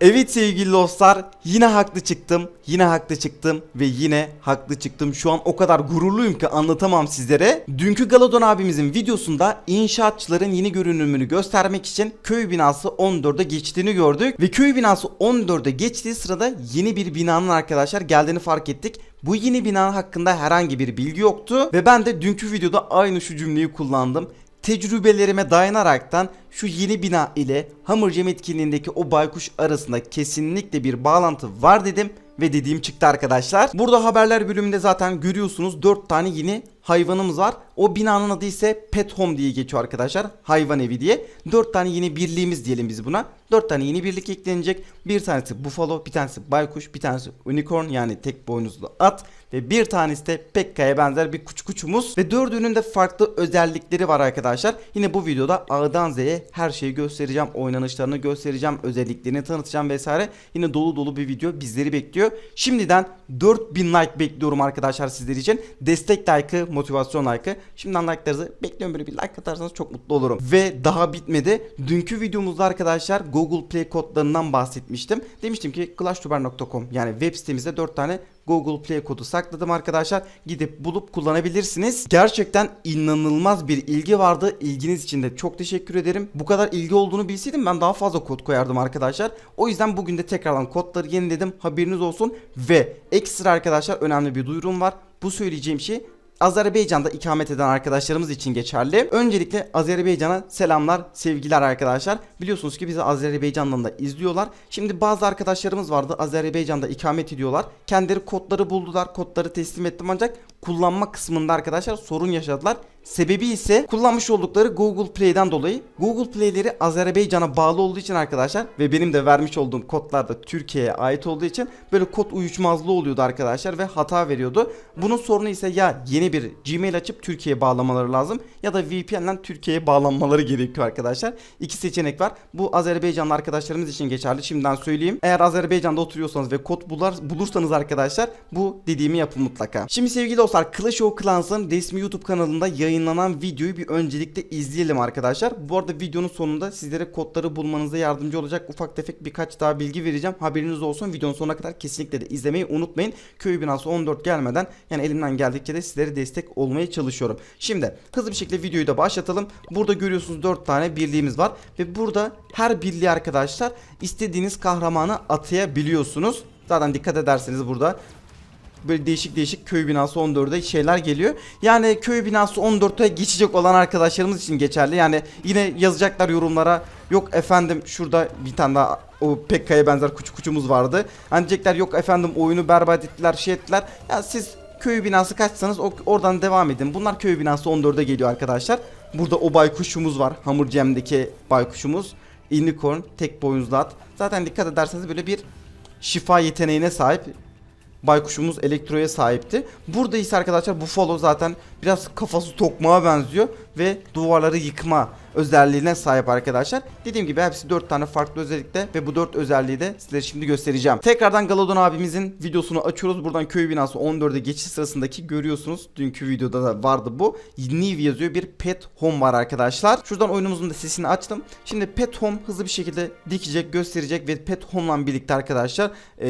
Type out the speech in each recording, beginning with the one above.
Evet sevgili dostlar yine haklı çıktım yine haklı çıktım ve yine haklı çıktım. Şu an o kadar gururluyum ki anlatamam sizlere. Dünkü Galadon abimizin videosunda inşaatçıların yeni görünümünü göstermek için köy binası 14'e geçtiğini gördük. Ve köy binası 14'e geçtiği sırada yeni bir binanın arkadaşlar geldiğini fark ettik. Bu yeni bina hakkında herhangi bir bilgi yoktu. Ve ben de dünkü videoda aynı şu cümleyi kullandım tecrübelerime dayanaraktan şu yeni bina ile Hammerjam etkinliğindeki o baykuş arasında kesinlikle bir bağlantı var dedim ve dediğim çıktı arkadaşlar. Burada haberler bölümünde zaten görüyorsunuz 4 tane yeni hayvanımız var. O binanın adı ise Pet Home diye geçiyor arkadaşlar. Hayvan evi diye. 4 tane yeni birliğimiz diyelim biz buna. 4 tane yeni birlik eklenecek. Bir tanesi Buffalo, bir tanesi Baykuş, bir tanesi Unicorn yani tek boynuzlu at ve bir tanesi de Pekka'ya benzer bir kuş kuçumuz ve dördünün de farklı özellikleri var arkadaşlar. Yine bu videoda A'dan Z'ye her şeyi göstereceğim. Oynanışlarını göstereceğim. Özelliklerini tanıtacağım vesaire. Yine dolu dolu bir video bizleri bekliyor. Şimdiden 4000 like bekliyorum arkadaşlar sizler için. Destek like'ı, motivasyon like'ı. Şimdiden like'larınızı bekliyorum böyle bir like atarsanız çok mutlu olurum. Ve daha bitmedi. Dünkü videomuzda arkadaşlar Google Play kodlarından bahsetmiştim. Demiştim ki clashtubber.com yani web sitemizde 4 tane Google Play kodu sakladım arkadaşlar. Gidip bulup kullanabilirsiniz. Gerçekten inanılmaz bir ilgi vardı. İlginiz için de çok teşekkür ederim. Bu kadar ilgi olduğunu bilseydim ben daha fazla kod koyardım arkadaşlar. O yüzden bugün de tekrardan kodları yeniledim. Haberiniz olsun. Ve ekstra arkadaşlar önemli bir duyurum var. Bu söyleyeceğim şey Azerbaycan'da ikamet eden arkadaşlarımız için geçerli. Öncelikle Azerbaycan'a selamlar, sevgiler arkadaşlar. Biliyorsunuz ki bizi Azerbaycan'dan da izliyorlar. Şimdi bazı arkadaşlarımız vardı Azerbaycan'da ikamet ediyorlar. Kendileri kodları buldular, kodları teslim ettim ancak kullanma kısmında arkadaşlar sorun yaşadılar. Sebebi ise kullanmış oldukları Google Play'den dolayı. Google Play'leri Azerbaycan'a bağlı olduğu için arkadaşlar ve benim de vermiş olduğum kodlar da Türkiye'ye ait olduğu için böyle kod uyuşmazlığı oluyordu arkadaşlar ve hata veriyordu. Bunun sorunu ise ya yeni bir Gmail açıp Türkiye'ye bağlamaları lazım ya da VPN'den Türkiye'ye bağlanmaları gerekiyor arkadaşlar. İki seçenek var. Bu Azerbaycanlı arkadaşlarımız için geçerli. Şimdiden söyleyeyim. Eğer Azerbaycan'da oturuyorsanız ve kod bular, bulursanız arkadaşlar bu dediğimi yapın mutlaka. Şimdi sevgili dostlar Clash of Clans'ın resmi YouTube kanalında yayınlanan videoyu bir öncelikle izleyelim arkadaşlar. Bu arada videonun sonunda sizlere kodları bulmanıza yardımcı olacak ufak tefek birkaç daha bilgi vereceğim. Haberiniz olsun. Videonun sonuna kadar kesinlikle de izlemeyi unutmayın. Köy binası 14 gelmeden yani elimden geldikçe de sizlere destek olmaya çalışıyorum. Şimdi hızlı bir şekilde videoyu da başlatalım. Burada görüyorsunuz 4 tane birliğimiz var ve burada her birliği arkadaşlar istediğiniz kahramanı atayabiliyorsunuz. Zaten dikkat ederseniz burada böyle değişik değişik köy binası 14'e şeyler geliyor. Yani köy binası 14'e geçecek olan arkadaşlarımız için geçerli. Yani yine yazacaklar yorumlara. Yok efendim şurada bir tane daha o Pekka'ya benzer kuçu kuçumuz vardı. Hani diyecekler yok efendim oyunu berbat ettiler şey ettiler. Ya siz köy binası kaçsanız oradan devam edin. Bunlar köy binası 14'e geliyor arkadaşlar. Burada o baykuşumuz var. Hamur Cem'deki baykuşumuz. Unicorn tek boynuzlu at. Zaten dikkat ederseniz böyle bir şifa yeteneğine sahip baykuşumuz elektroya sahipti. Burada ise arkadaşlar Buffalo zaten biraz kafası tokmağa benziyor ve duvarları yıkma özelliğine sahip arkadaşlar. Dediğim gibi hepsi 4 tane farklı özellikte ve bu 4 özelliği de sizlere şimdi göstereceğim. Tekrardan Galadon abimizin videosunu açıyoruz. Buradan köy binası 14'e geçiş sırasındaki görüyorsunuz. Dünkü videoda da vardı bu. New yazıyor bir pet home var arkadaşlar. Şuradan oyunumuzun da sesini açtım. Şimdi pet home hızlı bir şekilde dikecek, gösterecek ve pet home'la birlikte arkadaşlar eee,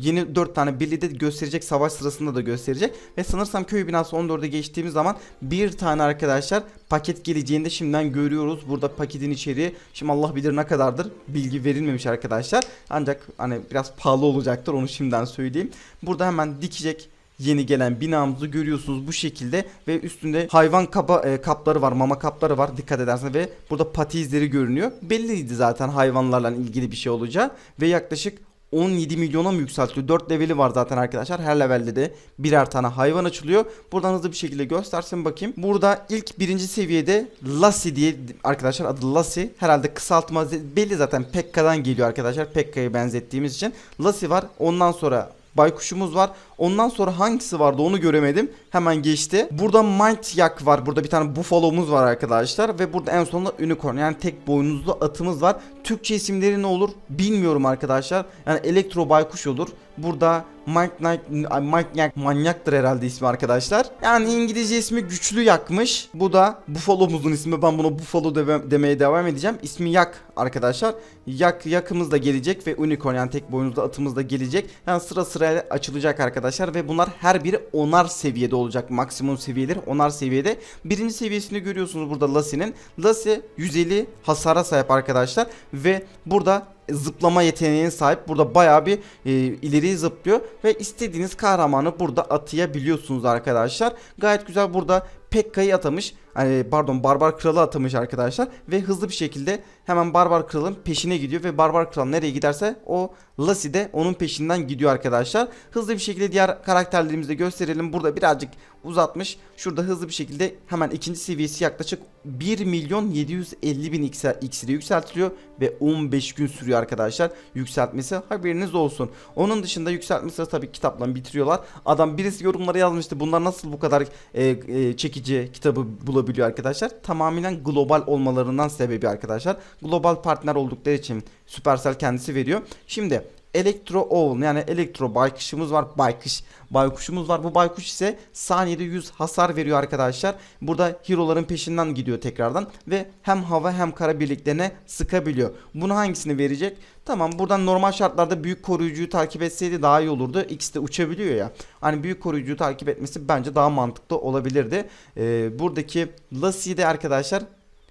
yeni 4 tane birliği de gösterecek. Savaş sırasında da gösterecek. Ve sanırsam köy binası 14'e geçtiğimiz zaman bir tane arkadaşlar paket geleceğini de şimdiden görüyoruz. Burada paketin içeriği şimdi Allah bilir ne kadardır bilgi verilmemiş arkadaşlar. Ancak hani biraz pahalı olacaktır onu şimdiden söyleyeyim. Burada hemen dikecek yeni gelen binamızı görüyorsunuz bu şekilde ve üstünde hayvan kaba, e, kapları var mama kapları var dikkat ederseniz ve burada pati izleri görünüyor. Belliydi zaten hayvanlarla ilgili bir şey olacağı ve yaklaşık 17 milyona mı yükseltiyor? 4 leveli var zaten arkadaşlar. Her levelde de birer tane hayvan açılıyor. Buradan hızlı bir şekilde göstersin bakayım. Burada ilk birinci seviyede Lassie diye arkadaşlar adı Lassie. Herhalde kısaltma belli zaten Pekka'dan geliyor arkadaşlar. Pekka'ya benzettiğimiz için. Lassie var. Ondan sonra Baykuşumuz var. Ondan sonra hangisi vardı onu göremedim. Hemen geçti. Burada Might Yak var. Burada bir tane Buffalo'muz var arkadaşlar. Ve burada en sonunda Unicorn yani tek boynuzlu atımız var. Türkçe isimleri ne olur bilmiyorum arkadaşlar. Yani Elektro Baykuş olur. Burada Mike Knight, Mike Yak manyaktır herhalde ismi arkadaşlar. Yani İngilizce ismi güçlü yakmış. Bu da Buffalo'muzun ismi. Ben buna Buffalo deve- demeye devam edeceğim. İsmi Yak arkadaşlar. Yak yakımız da gelecek ve Unicorn yani tek boynuzlu atımız da gelecek. Yani sıra sırayla açılacak arkadaşlar ve bunlar her biri onar seviyede olacak. Maksimum seviyeleri onar seviyede. Birinci seviyesini görüyorsunuz burada Lassie'nin. Lassie 150 hasara sahip arkadaşlar ve burada zıplama yeteneğine sahip. Burada bayağı bir e, ileri zıplıyor ve istediğiniz kahramanı burada atayabiliyorsunuz arkadaşlar. Gayet güzel burada Pekka'yı atamış. Hani pardon Barbar Kralı atamış arkadaşlar ve hızlı bir şekilde hemen Barbar Kral'ın peşine gidiyor ve Barbar Kral nereye giderse o Lassie de onun peşinden gidiyor arkadaşlar. Hızlı bir şekilde diğer karakterlerimizi de gösterelim. Burada birazcık uzatmış. Şurada hızlı bir şekilde hemen ikinci seviyesi yaklaşık 1 milyon 750 bin iksir- iksiri yükseltiliyor ve 15 gün sürüyor arkadaşlar yükseltmesi haberiniz olsun. Onun dışında yükseltmesi tabii kitapla bitiriyorlar. Adam birisi yorumlara yazmıştı bunlar nasıl bu kadar e, e, çekici kitabı bulabiliyor arkadaşlar. Tamamen global olmalarından sebebi arkadaşlar. Global partner oldukları için Supercell kendisi veriyor. Şimdi Elektro Owl yani elektro baykuşumuz var. Baykuş baykuşumuz var. Bu baykuş ise saniyede 100 hasar veriyor arkadaşlar. Burada hero'ların peşinden gidiyor tekrardan ve hem hava hem kara birliklerine sıkabiliyor. Bunu hangisini verecek? Tamam buradan normal şartlarda büyük koruyucuyu takip etseydi daha iyi olurdu. İkisi de uçabiliyor ya. Hani büyük koruyucuyu takip etmesi bence daha mantıklı olabilirdi. Ee, buradaki Lassie'de arkadaşlar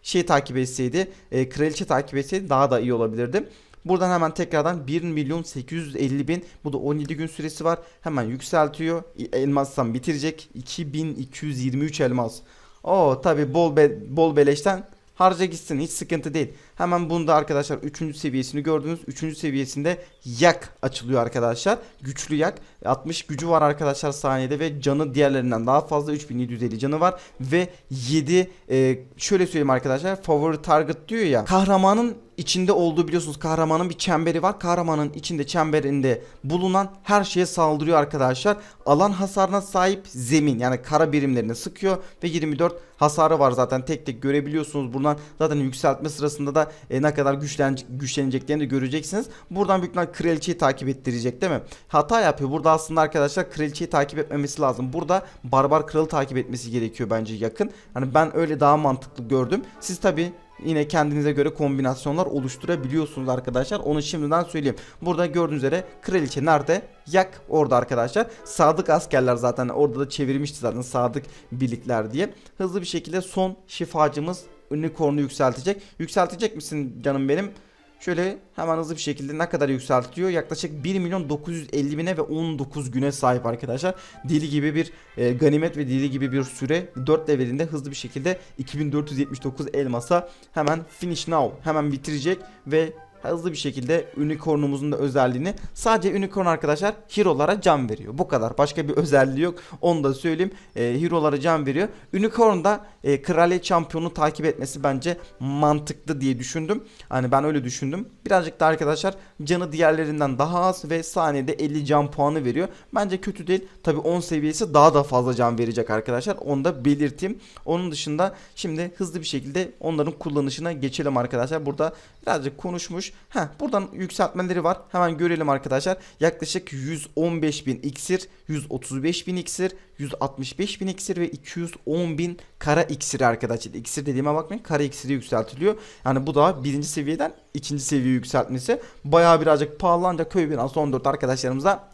şey takip etseydi, e, kraliçe takip etseydi daha da iyi olabilirdi. Buradan hemen tekrardan 1 milyon 850 bin bu da 17 gün süresi var. Hemen yükseltiyor. Elmastan bitirecek. 2223 elmas. Oo tabi bol be- bol beleşten harca gitsin hiç sıkıntı değil. Hemen bunda arkadaşlar 3. seviyesini gördünüz. 3. seviyesinde yak açılıyor arkadaşlar. Güçlü yak. 60 gücü var arkadaşlar saniyede ve canı diğerlerinden daha fazla 3750 canı var ve 7 e, şöyle söyleyeyim arkadaşlar favori target diyor ya kahramanın içinde olduğu biliyorsunuz kahramanın bir çemberi var. Kahramanın içinde çemberinde bulunan her şeye saldırıyor arkadaşlar. Alan hasarına sahip zemin yani kara birimlerini sıkıyor ve 24 hasarı var zaten tek tek görebiliyorsunuz. Buradan zaten yükseltme sırasında da e, ne kadar güçlen güçleneceklerini de göreceksiniz. Buradan büyük ihtimal kraliçeyi takip ettirecek değil mi? Hata yapıyor. Burada aslında arkadaşlar kraliçeyi takip etmemesi lazım. Burada barbar kralı takip etmesi gerekiyor bence yakın. Hani ben öyle daha mantıklı gördüm. Siz tabi Yine kendinize göre kombinasyonlar oluşturabiliyorsunuz arkadaşlar. Onu şimdiden söyleyeyim. Burada gördüğünüz üzere kraliçe nerede? Yak orada arkadaşlar. Sadık askerler zaten orada da çevirmişti zaten sadık birlikler diye. Hızlı bir şekilde son şifacımız unicorn'u yükseltecek. Yükseltecek misin canım benim? Şöyle hemen hızlı bir şekilde ne kadar yükseltiyor? Yaklaşık 1 milyon 950 bine ve 19 güne sahip arkadaşlar. Deli gibi bir e, ganimet ve deli gibi bir süre 4 levelinde hızlı bir şekilde 2479 elmasa hemen finish now hemen bitirecek ve hızlı bir şekilde unicornumuzun da özelliğini sadece unicorn arkadaşlar hero'lara can veriyor. Bu kadar. Başka bir özelliği yok. Onu da söyleyeyim. E, hero'lara can veriyor. Unicorn da e, kraliyet şampiyonu takip etmesi bence mantıklı diye düşündüm. Hani ben öyle düşündüm. Birazcık da arkadaşlar canı diğerlerinden daha az ve saniyede 50 can puanı veriyor. Bence kötü değil. Tabi 10 seviyesi daha da fazla can verecek arkadaşlar. Onu da belirteyim. Onun dışında şimdi hızlı bir şekilde onların kullanışına geçelim arkadaşlar. Burada birazcık konuşmuş. Heh, buradan yükseltmeleri var. Hemen görelim arkadaşlar. Yaklaşık 115 bin iksir, 135 bin iksir, 165 bin iksir ve 210 bin kara iksiri arkadaşlar. İksir dediğime bakmayın. Kara iksiri yükseltiliyor. Yani bu da birinci seviyeden ikinci seviye yükseltmesi. Bayağı birazcık pahalı ancak köy binası 14 arkadaşlarımıza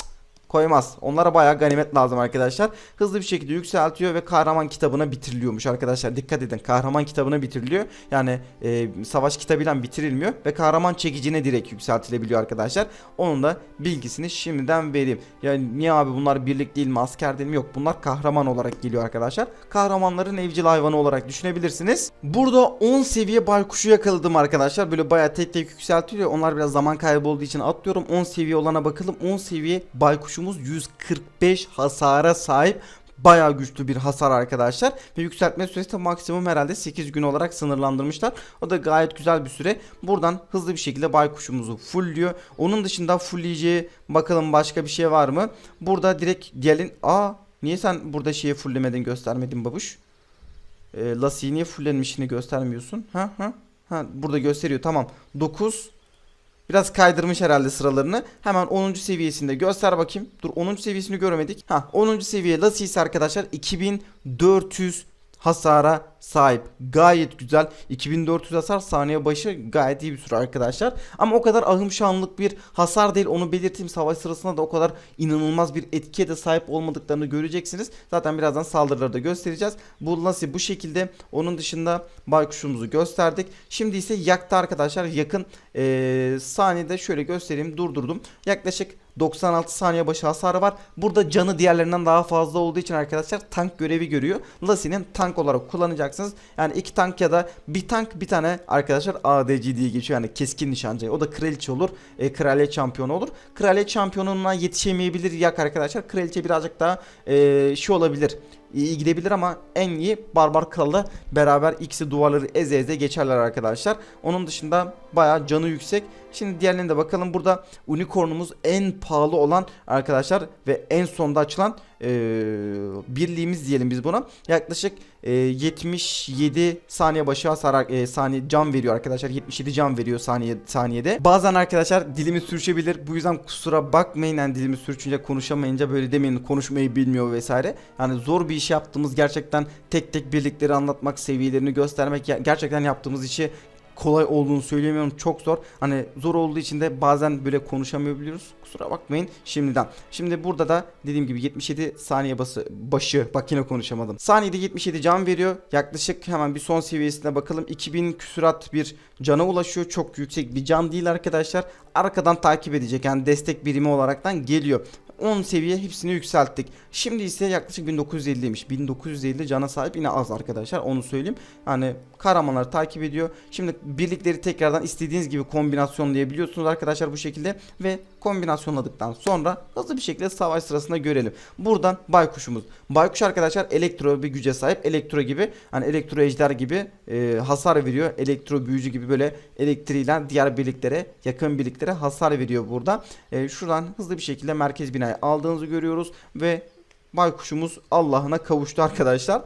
koymaz. Onlara bayağı ganimet lazım arkadaşlar. Hızlı bir şekilde yükseltiyor ve kahraman kitabına bitiriliyormuş arkadaşlar. Dikkat edin. Kahraman kitabına bitiriliyor. Yani e, savaş kitabıyla bitirilmiyor ve kahraman çekicine direkt yükseltilebiliyor arkadaşlar. Onun da bilgisini şimdiden vereyim. Yani niye abi bunlar birlik değil mi asker değil mi? Yok bunlar kahraman olarak geliyor arkadaşlar. Kahramanların evcil hayvanı olarak düşünebilirsiniz. Burada 10 seviye baykuşu yakaladım arkadaşlar. Böyle bayağı tek tek yükseltiliyor. Onlar biraz zaman kaybı olduğu için atlıyorum. 10 seviye olana bakalım. 10 seviye baykuşumuz 145 hasara sahip bayağı güçlü bir hasar arkadaşlar. Ve yükseltme süresi de maksimum herhalde 8 gün olarak sınırlandırmışlar. O da gayet güzel bir süre. Buradan hızlı bir şekilde baykuşumuzu fullliyor. Onun dışında fullleyeceği bakalım başka bir şey var mı? Burada direkt gelin. Aa niye sen burada şeyi fulllemedin göstermedin babuş? E, Lassi'yi niye fullenmişini göstermiyorsun? Ha ha. Ha burada gösteriyor tamam. 9 Biraz kaydırmış herhalde sıralarını. Hemen 10. seviyesinde göster bakayım. Dur 10. seviyesini göremedik. Ha 10. seviye Lassie ise arkadaşlar 2400 hasara sahip. Gayet güzel. 2400 hasar saniye başı gayet iyi bir süre arkadaşlar. Ama o kadar ahım şanlık bir hasar değil. Onu belirteyim. Savaş sırasında da o kadar inanılmaz bir etkiye de sahip olmadıklarını göreceksiniz. Zaten birazdan saldırıları da göstereceğiz. Bu Lassie bu şekilde. Onun dışında baykuşumuzu gösterdik. Şimdi ise yaktı arkadaşlar. Yakın ee, saniyede şöyle göstereyim. Durdurdum. Yaklaşık 96 saniye başı hasarı var. Burada canı diğerlerinden daha fazla olduğu için arkadaşlar tank görevi görüyor. Lassie'nin tank olarak kullanacaksınız. Yani iki tank ya da bir tank bir tane arkadaşlar ADC diye geçiyor. Yani keskin nişancı. O da kraliçe olur. E, kraliyet şampiyonu olur. Kraliyet şampiyonuna yetişemeyebilir yak arkadaşlar. Kraliçe birazcık daha e, şey olabilir iyi gidebilir ama en iyi Barbar Kral'la beraber ikisi duvarları eze eze geçerler arkadaşlar. Onun dışında bayağı canı yüksek. Şimdi diğerlerine de bakalım. Burada Unicorn'umuz en pahalı olan arkadaşlar ve en sonda açılan ee, birliğimiz diyelim biz buna. Yaklaşık e, 77 saniye başı hasar e, saniye can veriyor arkadaşlar. 77 can veriyor saniye saniyede. Bazen arkadaşlar dilimi sürçebilir. Bu yüzden kusura bakmayın yani dilimi sürçünce konuşamayınca böyle demeyin konuşmayı bilmiyor vesaire. Yani zor bir iş yaptığımız gerçekten tek tek birlikleri anlatmak, seviyelerini göstermek gerçekten yaptığımız işi kolay olduğunu söyleyemiyorum. Çok zor. Hani zor olduğu için de bazen böyle konuşamayabiliyoruz. Kusura bakmayın şimdiden. Şimdi burada da dediğim gibi 77 saniye bası başı bak yine konuşamadım. Saniyede 77 can veriyor. Yaklaşık hemen bir son seviyesine bakalım. 2000 küsurat bir cana ulaşıyor. Çok yüksek bir can değil arkadaşlar. Arkadan takip edecek yani destek birimi olaraktan geliyor. 10 seviye hepsini yükselttik. Şimdi ise yaklaşık 1950'ymiş. 1950 cana sahip yine az arkadaşlar onu söyleyeyim. Hani kahramanları takip ediyor. Şimdi birlikleri tekrardan istediğiniz gibi kombinasyonlayabiliyorsunuz arkadaşlar bu şekilde ve kombinasyonladıktan sonra hızlı bir şekilde savaş sırasında görelim. Buradan baykuşumuz. Baykuş arkadaşlar elektro bir güce sahip. Elektro gibi hani elektro ejder gibi e, hasar veriyor. Elektro büyücü gibi böyle elektriğiyle diğer birliklere yakın birliklere hasar veriyor burada. E, şuradan hızlı bir şekilde merkez binayı aldığınızı görüyoruz ve baykuşumuz Allah'ına kavuştu arkadaşlar.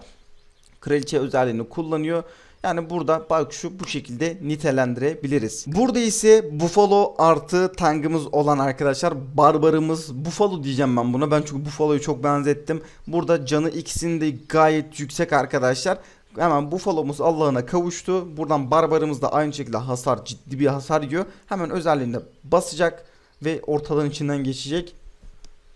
Kraliçe özelliğini kullanıyor. Yani burada baykuşu bu şekilde nitelendirebiliriz. Burada ise Buffalo artı tangımız olan arkadaşlar barbarımız Buffalo diyeceğim ben buna. Ben çünkü Buffalo'yu çok benzettim. Burada canı ikisinin de gayet yüksek arkadaşlar. Hemen Buffalo'muz Allah'ına kavuştu. Buradan barbarımız da aynı şekilde hasar ciddi bir hasar yiyor. Hemen özelliğinde basacak ve ortadan içinden geçecek.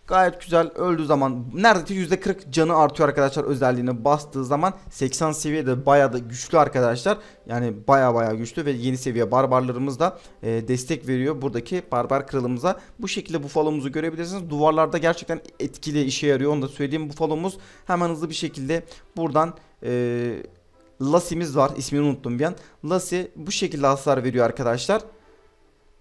Gayet güzel öldüğü zaman neredeyse %40 canı artıyor arkadaşlar özelliğini bastığı zaman 80 seviyede bayağı da güçlü arkadaşlar. Yani baya baya güçlü ve yeni seviye barbarlarımız da e, destek veriyor buradaki barbar kralımıza. Bu şekilde bufalomuzu görebilirsiniz. Duvarlarda gerçekten etkili işe yarıyor onu da söyleyeyim. Bufalomuz hemen hızlı bir şekilde buradan e, Lassie'miz var ismini unuttum bir an. Lassie bu şekilde hasar veriyor arkadaşlar.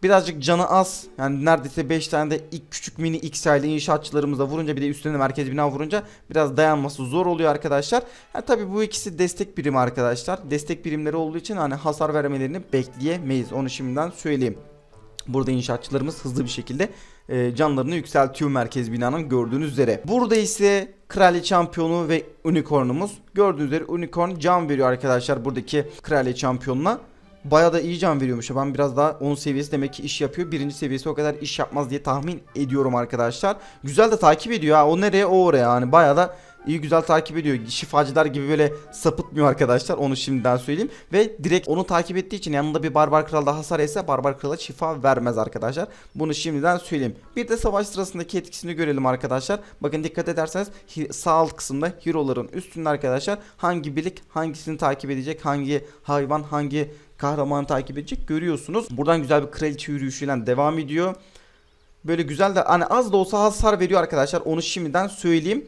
Birazcık canı az. Yani neredeyse 5 tane de ilk küçük mini XI'li inşaatçılarımıza vurunca bir de üstüne merkez bina vurunca biraz dayanması zor oluyor arkadaşlar. Ha tabi bu ikisi destek birimi arkadaşlar. Destek birimleri olduğu için hani hasar vermelerini bekleyemeyiz. Onu şimdiden söyleyeyim. Burada inşaatçılarımız hızlı bir şekilde e, canlarını yükseltiyor merkez binanın gördüğünüz üzere. Burada ise kraliyet şampiyonu ve unicornumuz. Gördüğünüz üzere unicorn can veriyor arkadaşlar buradaki kraliyet şampiyonuna. Bayağı da iyi can veriyormuş. Ben biraz daha 10 seviyesi demek ki iş yapıyor. Birinci seviyesi o kadar iş yapmaz diye tahmin ediyorum arkadaşlar. Güzel de takip ediyor ha. O nereye o oraya yani bayağı da iyi güzel takip ediyor. Şifacılar gibi böyle sapıtmıyor arkadaşlar. Onu şimdiden söyleyeyim. Ve direkt onu takip ettiği için yanında bir barbar kral daha hasar etse barbar krala şifa vermez arkadaşlar. Bunu şimdiden söyleyeyim. Bir de savaş sırasındaki etkisini görelim arkadaşlar. Bakın dikkat ederseniz sağ alt kısımda hero'ların üstünde arkadaşlar hangi birlik hangisini takip edecek, hangi hayvan, hangi kahramanı takip edecek görüyorsunuz. Buradan güzel bir kraliçe yürüyüşüyle devam ediyor. Böyle güzel de hani az da olsa hasar veriyor arkadaşlar. Onu şimdiden söyleyeyim.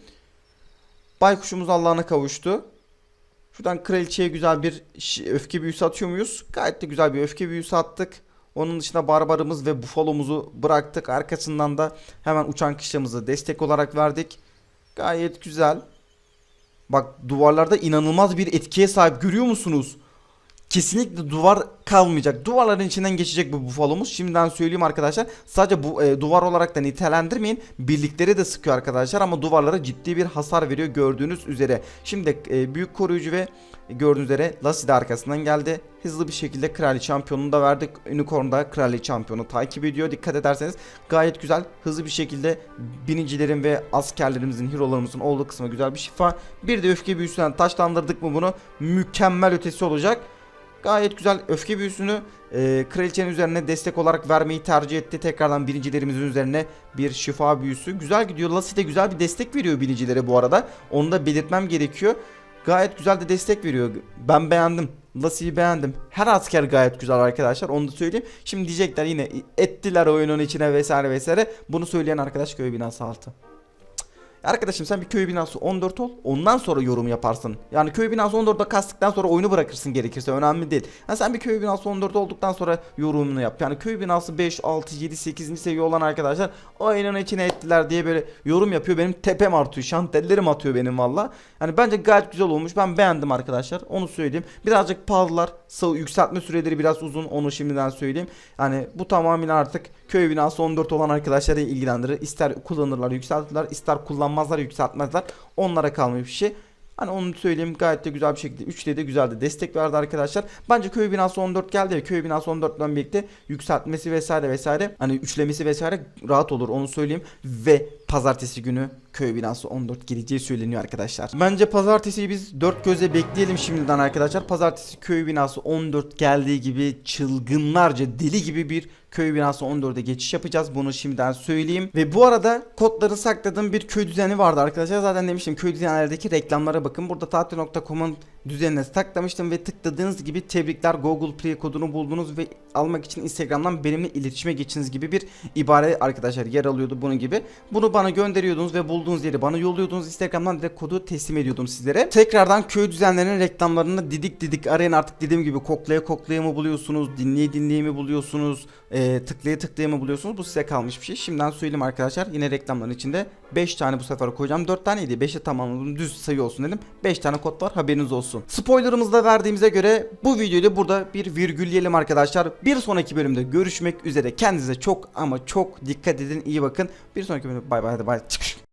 Baykuşumuz Allah'ına kavuştu. Şuradan kraliçeye güzel bir öfke büyüsü atıyor muyuz? Gayet de güzel bir öfke büyüsü attık. Onun dışında barbarımız ve bufalomuzu bıraktık. Arkasından da hemen uçan kışlamızı destek olarak verdik. Gayet güzel. Bak duvarlarda inanılmaz bir etkiye sahip görüyor musunuz? Kesinlikle duvar kalmayacak. Duvarların içinden geçecek bu bufalomuz. Şimdiden söyleyeyim arkadaşlar. Sadece bu e, duvar olarak da nitelendirmeyin. Birlikleri de sıkıyor arkadaşlar ama duvarlara ciddi bir hasar veriyor gördüğünüz üzere. Şimdi e, büyük koruyucu ve gördüğünüz üzere Lassie de arkasından geldi. Hızlı bir şekilde krali şampiyonunu da verdik. Unicorn da krali şampiyonu takip ediyor. Dikkat ederseniz gayet güzel hızlı bir şekilde binicilerin ve askerlerimizin, hero'larımızın olduğu kısma güzel bir şifa. Bir de öfke büyüsünden taşlandırdık mı bunu mükemmel ötesi olacak. Gayet güzel öfke büyüsünü e, kraliçenin üzerine destek olarak vermeyi tercih etti. Tekrardan binicilerimizin üzerine bir şifa büyüsü. Güzel gidiyor. Lassie de güzel bir destek veriyor binicilere bu arada. Onu da belirtmem gerekiyor. Gayet güzel de destek veriyor. Ben beğendim. Lassie'yi beğendim. Her asker gayet güzel arkadaşlar. Onu da söyleyeyim. Şimdi diyecekler yine ettiler oyunun içine vesaire vesaire. Bunu söyleyen arkadaş köy binası altı. Arkadaşım sen bir köy binası 14 ol. Ondan sonra yorum yaparsın. Yani köy binası 14'e kastıktan sonra oyunu bırakırsın gerekirse. Önemli değil. Yani sen bir köy binası 14 olduktan sonra yorumunu yap. Yani köy binası 5, 6, 7, 8. seviye olan arkadaşlar oyunun içine ettiler diye böyle yorum yapıyor. Benim tepem artıyor. Şantellerim atıyor benim valla. Yani bence gayet güzel olmuş. Ben beğendim arkadaşlar. Onu söyleyeyim. Birazcık pahalılar. Yükseltme süreleri biraz uzun. Onu şimdiden söyleyeyim. Yani bu tamamen artık köy binası 14 olan arkadaşları ilgilendirir. İster kullanırlar, yükseltirler, ister kullanmazlar, yükseltmezler. Onlara kalmış bir şey. Hani onu söyleyeyim gayet de güzel bir şekilde 3'te de güzel de destek verdi arkadaşlar. Bence köy binası 14 geldi ve köy binası 14 ile birlikte yükseltmesi vesaire vesaire hani üçlemesi vesaire rahat olur onu söyleyeyim. Ve pazartesi günü köy binası 14 geleceği söyleniyor arkadaşlar. Bence pazartesiyi biz dört gözle bekleyelim şimdiden arkadaşlar. Pazartesi köy binası 14 geldiği gibi çılgınlarca deli gibi bir köy binası 14'e geçiş yapacağız. Bunu şimdiden söyleyeyim. Ve bu arada kodları sakladığım bir köy düzeni vardı arkadaşlar. Zaten demiştim köy düzenlerdeki reklamlara bakın. Burada tatil.com'un düzenine saklamıştım ve tıkladığınız gibi tebrikler Google Play kodunu buldunuz ve almak için Instagram'dan benimle iletişime geçiniz gibi bir ibare arkadaşlar yer alıyordu bunun gibi. Bunu bana gönderiyordunuz ve bulduğunuz yeri bana yolluyordunuz. Instagram'dan direkt kodu teslim ediyordum sizlere. Tekrardan köy düzenlerinin reklamlarını didik didik arayın artık dediğim gibi koklaya koklaya mı buluyorsunuz, dinleye dinleye mi buluyorsunuz, e, tıklaya tıklaya mı buluyorsunuz? Bu size kalmış bir şey. Şimdiden söyleyeyim arkadaşlar. Yine reklamların içinde 5 tane bu sefer koyacağım. 4 taneydi. 5'e tamamladım. Düz sayı olsun dedim. 5 tane kod var. Haberiniz olsun. Spoilerımızı da verdiğimize göre bu videoyu burada bir virgülleyelim arkadaşlar. Bir sonraki bölümde görüşmek üzere. Kendinize çok ama çok dikkat edin. İyi bakın. Bir sonraki bölümde bay bay hadi bay. Çıkış.